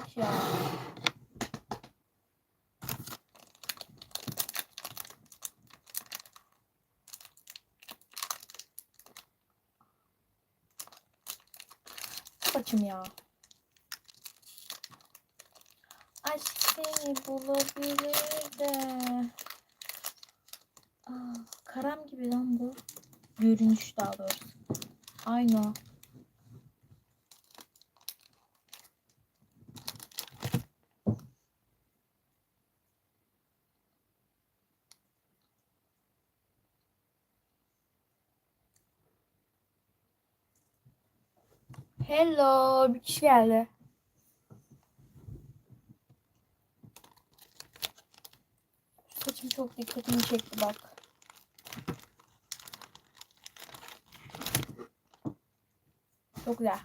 Yanlış ya. Kaçım ya. Aşk seni bulabilir de. Aa, karam gibi lan bu. Görünüş daha doğrusu. Aynı o. Hello, bir kişi geldi. Saçım çok dikkatimi çekti bak. Çok güzel.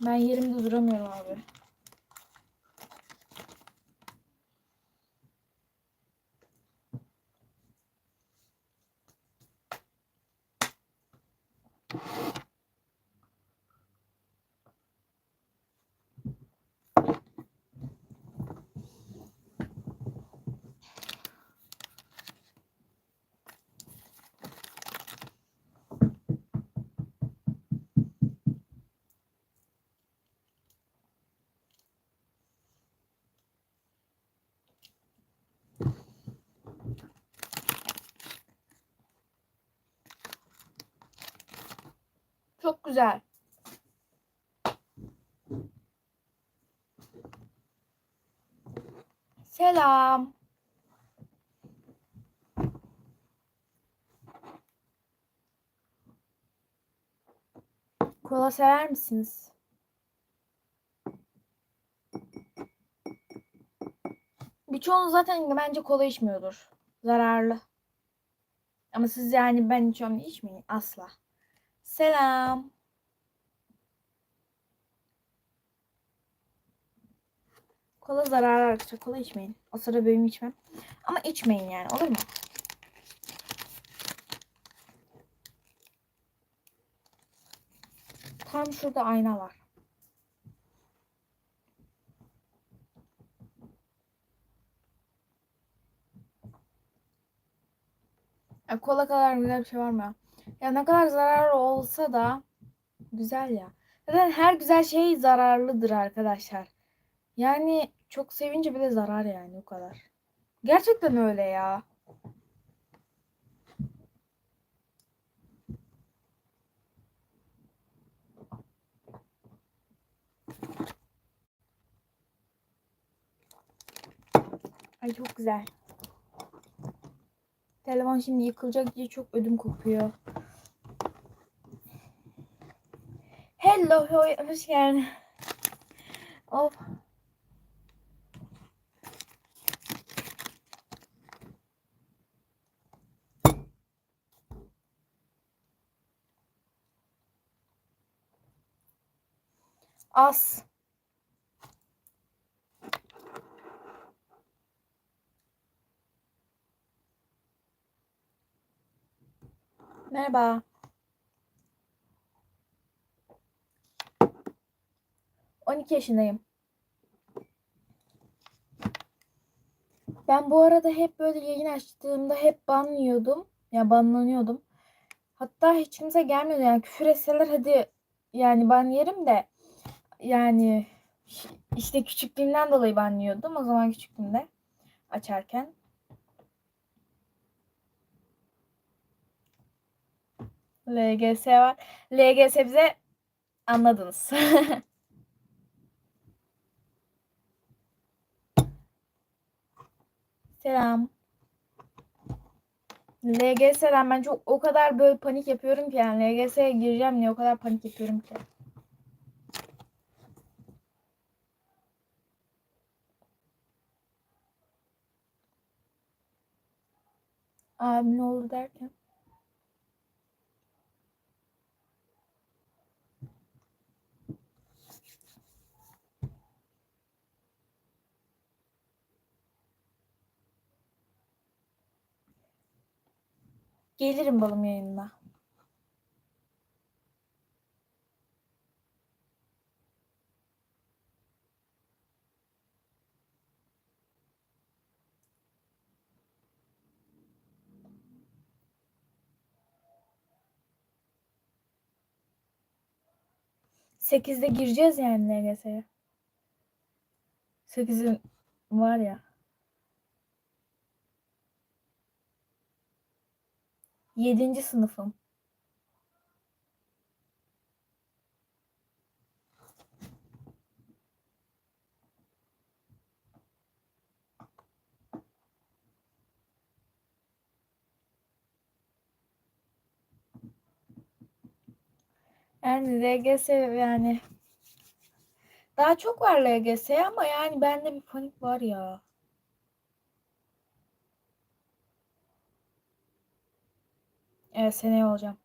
Ben yerimde duramıyorum abi. Çok güzel. Selam. Kola sever misiniz? Birçoğunuz zaten bence kola içmiyordur. Zararlı. Ama siz yani ben içiyorum içmeyin asla. Selam. Kola zararlı arkadaşlar. Kola içmeyin. O sıra benim içmem. Ama içmeyin yani olur mu? Tam şurada ayna var. Ya kola kadar güzel bir şey var mı ya? Ya ne kadar zararlı olsa da güzel ya. Zaten her güzel şey zararlıdır arkadaşlar. Yani çok sevince bile zarar yani o kadar. Gerçekten öyle ya. Ay çok güzel. Telefon şimdi yıkılacak diye çok ödüm kopuyor. Ho- hoş geldin. Of. As. Merhaba. On iki yaşındayım. Ben bu arada hep böyle yayın açtığımda hep ban yiyordum. Ya banlanıyordum. Hatta hiç kimse gelmiyordu yani küfür etseler hadi yani ban yerim de yani işte küçüklüğümden dolayı ban yiyordum o zaman küçüklüğümde açarken. LGS var. LGS bize anladınız. Selam. LGS'den ben çok o kadar böyle panik yapıyorum ki yani LGS'ye gireceğim diye o kadar panik yapıyorum ki. Abi ne olur derken. Gelirim balım yayınına. Sekizde gireceğiz yani LGS'ye. Sekizin var ya. 7. sınıfım. Yani LGS yani daha çok var LGS ama yani bende bir panik var ya. Evet seneye olacağım.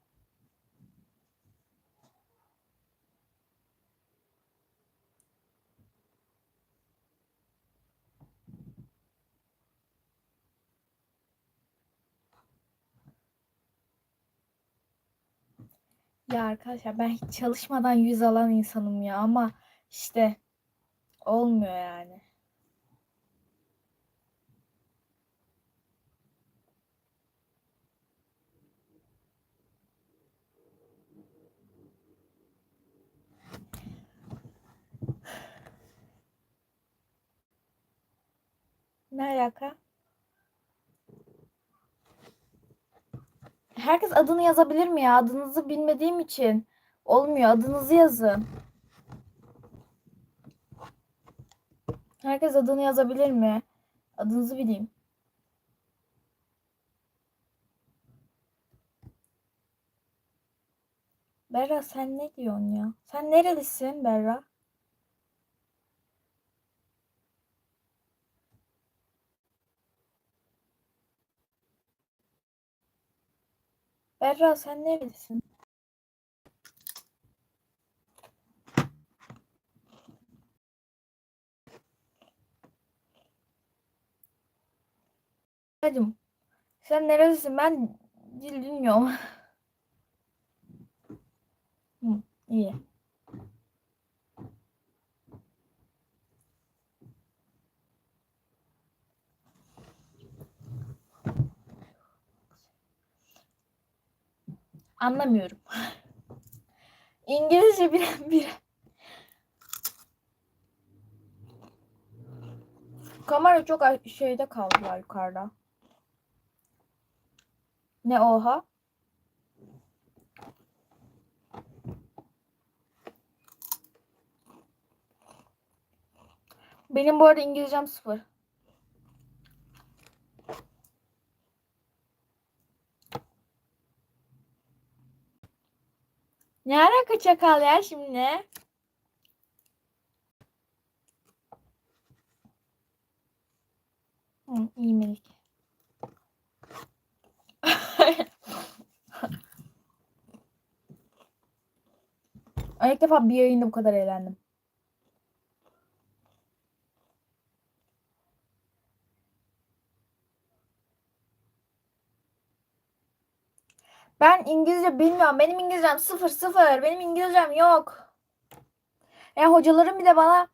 Ya arkadaşlar ben hiç çalışmadan yüz alan insanım ya ama işte olmuyor yani. Ne alaka? Herkes adını yazabilir mi ya? Adınızı bilmediğim için olmuyor. Adınızı yazın. Herkes adını yazabilir mi? Adınızı bileyim. Berra sen ne diyorsun ya? Sen nerelisin Berra? Berra sen nerelisin? Hacım sen nerelisin? Ben bilmiyorum. Hı, iyi. Anlamıyorum. İngilizce bir bir. Kamera çok şeyde kaldı ya yukarıda. Ne oha? Benim bu arada İngilizcem sıfır. Ne alaka çakal ya şimdi? Hı, iyi Melik. Ay, ilk defa bir yayında bu kadar eğlendim. Ben İngilizce bilmiyorum. Benim İngilizcem sıfır sıfır. Benim İngilizcem yok. Ya hocalarım bile bana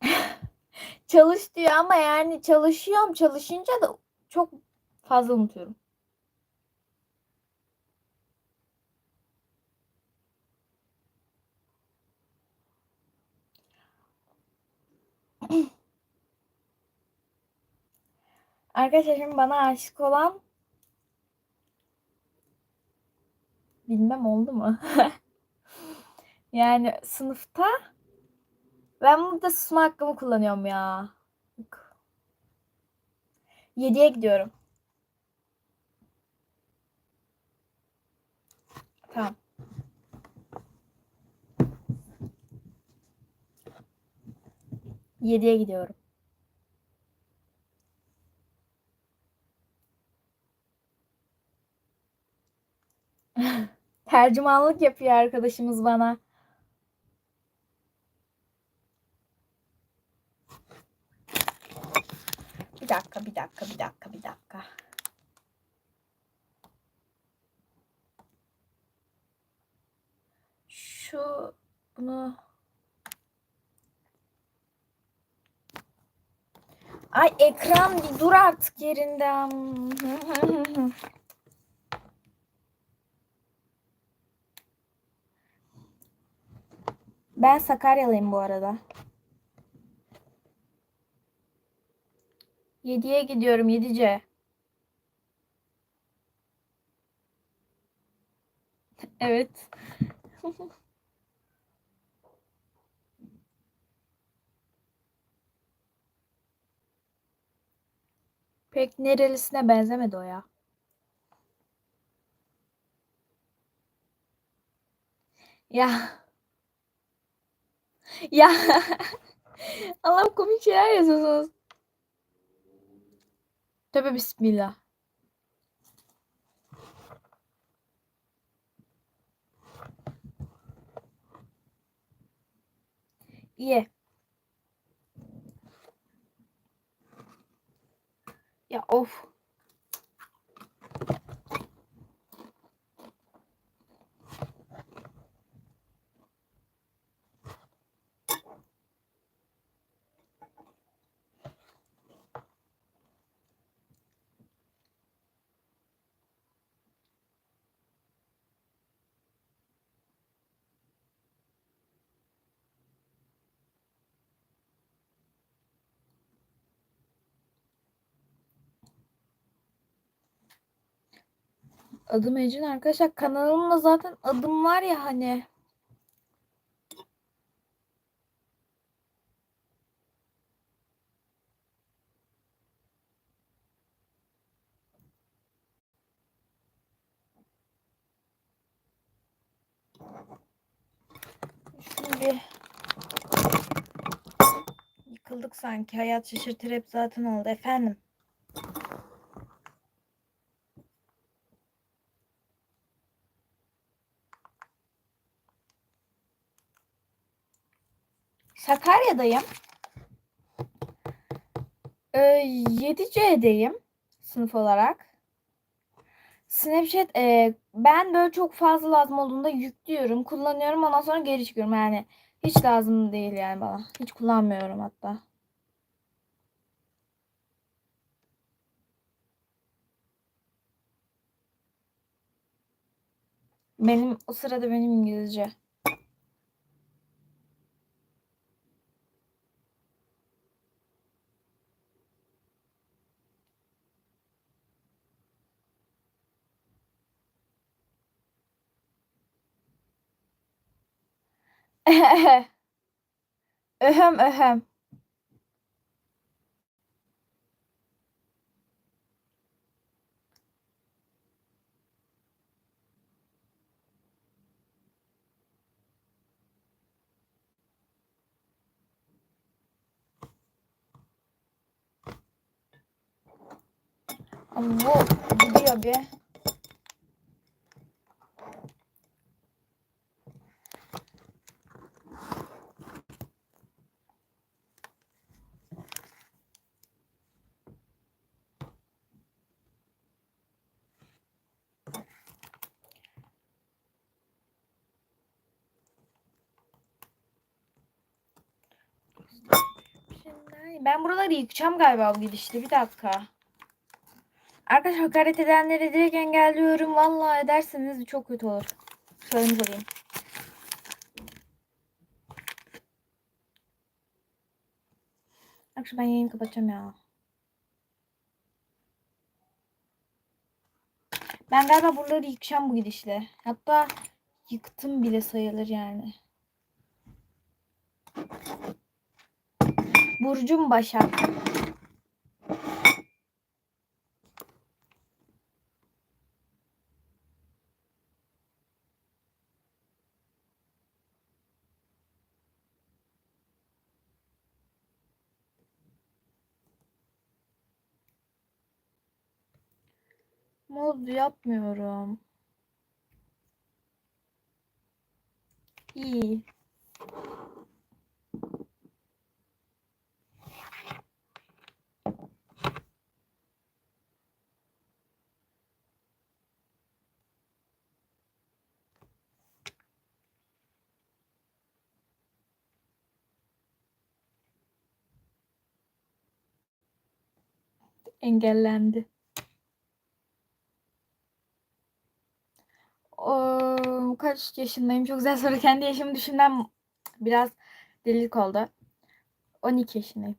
çalış diyor ama yani çalışıyorum. Çalışınca da çok fazla unutuyorum. Arkadaşlar bana aşık olan bilmem oldu mu? yani sınıfta ben burada susma hakkımı kullanıyorum ya. 7'ye gidiyorum. Tamam. Yediye gidiyorum. Tercümanlık yapıyor arkadaşımız bana. Bir dakika, bir dakika, bir dakika, bir dakika. Şu bunu Ay ekran bir dur artık yerinden. Ben Sakaryalıyım bu arada. 7'ye gidiyorum 7C. Evet. Pek nerelisine benzemedi o ya. Ya. Ya. Allah'ım komik şeyler yazıyorsunuz. Tövbe bismillah. İyi. Ya of. Adım Ecin arkadaşlar. Kanalımda zaten adım var ya hani. Bir yıkıldık sanki. Hayat şaşırtır hep zaten oldu efendim. Sakarya'dayım. Ee, 7C'deyim sınıf olarak. Snapchat e, ben böyle çok fazla lazım olduğunda yüklüyorum, kullanıyorum ondan sonra geri çıkıyorum yani. Hiç lazım değil yani bana. Hiç kullanmıyorum hatta. Benim o sırada benim İngilizce. öhem öhem. Bu gidiyor bir. Şimdi ben buraları yıkacağım galiba bu gidişte. Bir dakika. Arkadaşlar hakaret edenleri direkt engelliyorum. Vallahi ederseniz çok kötü olur. Söylemiş olayım. Arkadaşlar ben yayını kapatacağım ya. Ben galiba buraları yıkacağım bu gidişle. Hatta yıktım bile sayılır yani. Burcum Başak. Mod yapmıyorum. İyi. Engellendi. O, kaç yaşındayım? Çok güzel soru. Kendi yaşımı düşünmem Biraz delilik oldu. 12 yaşındayım.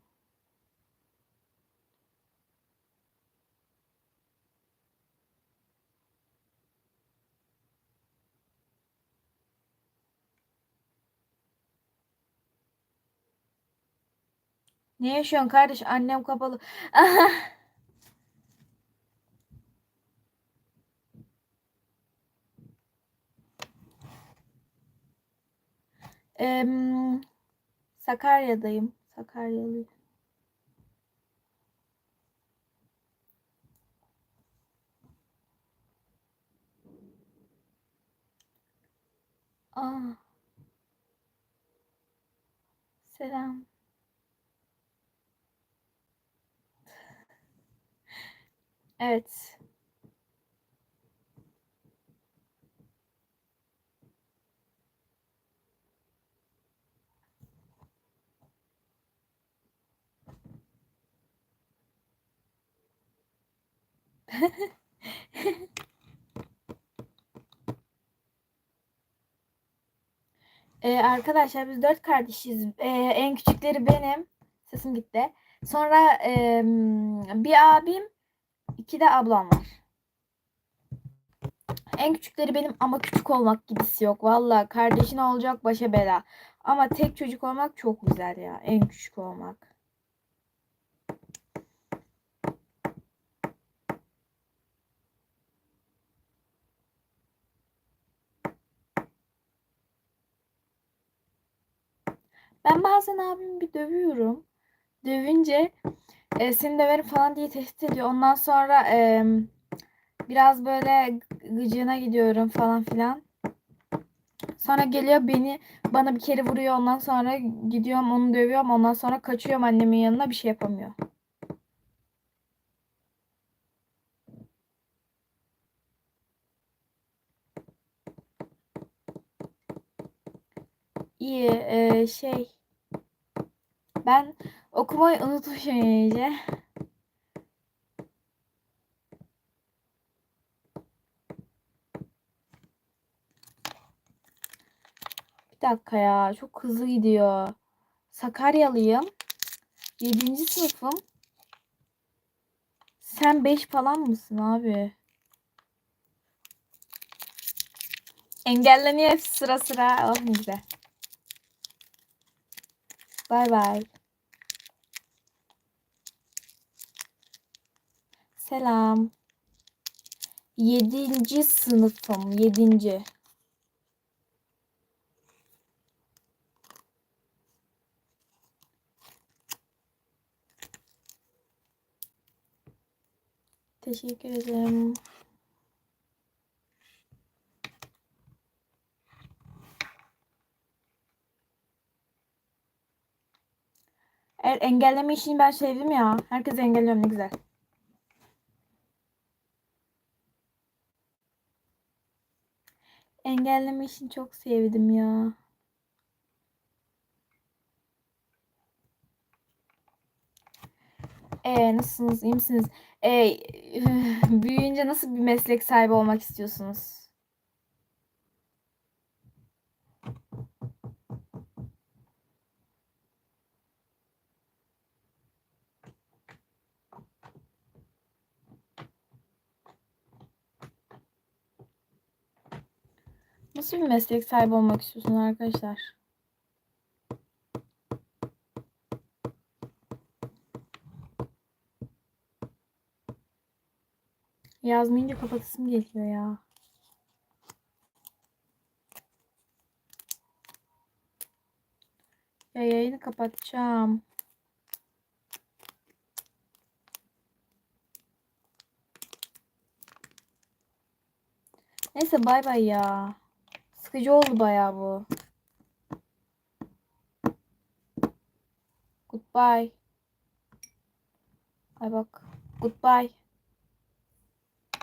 Ne yaşıyorsun kardeş? Annem kapalı. Em, Sakarya'dayım. Sakaryalıyım. Aa. Selam. Evet. Ee, arkadaşlar biz dört kardeşiz. Ee, en küçükleri benim. Sesim gitti. Sonra em, bir abim, iki de ablam var. En küçükleri benim ama küçük olmak gibisi yok. Valla kardeşin olacak başa bela. Ama tek çocuk olmak çok güzel ya. En küçük olmak. Ben bazen abimi bir dövüyorum. Dövünce e, seni döverim falan diye tehdit ediyor. Ondan sonra e, biraz böyle gıcığına gidiyorum falan filan. Sonra geliyor beni bana bir kere vuruyor. Ondan sonra gidiyorum onu dövüyorum. Ondan sonra kaçıyorum annemin yanına bir şey yapamıyor. İyi e, şey ben okumayı unutmuşum iyice. Bir dakika ya çok hızlı gidiyor. Sakaryalıyım. 7. sınıfım. Sen 5 falan mısın abi? Engelleniyor hepsi sıra sıra. Oh ne güzel. Bay bay. Selam. Yedinci sınıfım. Yedinci. Teşekkür ederim. Evet engelleme işini ben sevdim ya. Herkes engelliyorum ne güzel. Engelleme işini çok sevdim ya. Ee, nasılsınız? iyi misiniz? Ee, büyüyünce nasıl bir meslek sahibi olmak istiyorsunuz? Nasıl bir meslek sahibi olmak istiyorsunuz arkadaşlar? Yazmayınca kapatasım geliyor ya. Ya yayını kapatacağım. Neyse bay bay ya. Sıkıcı oldu bayağı bu. Goodbye. Ay bak. Goodbye.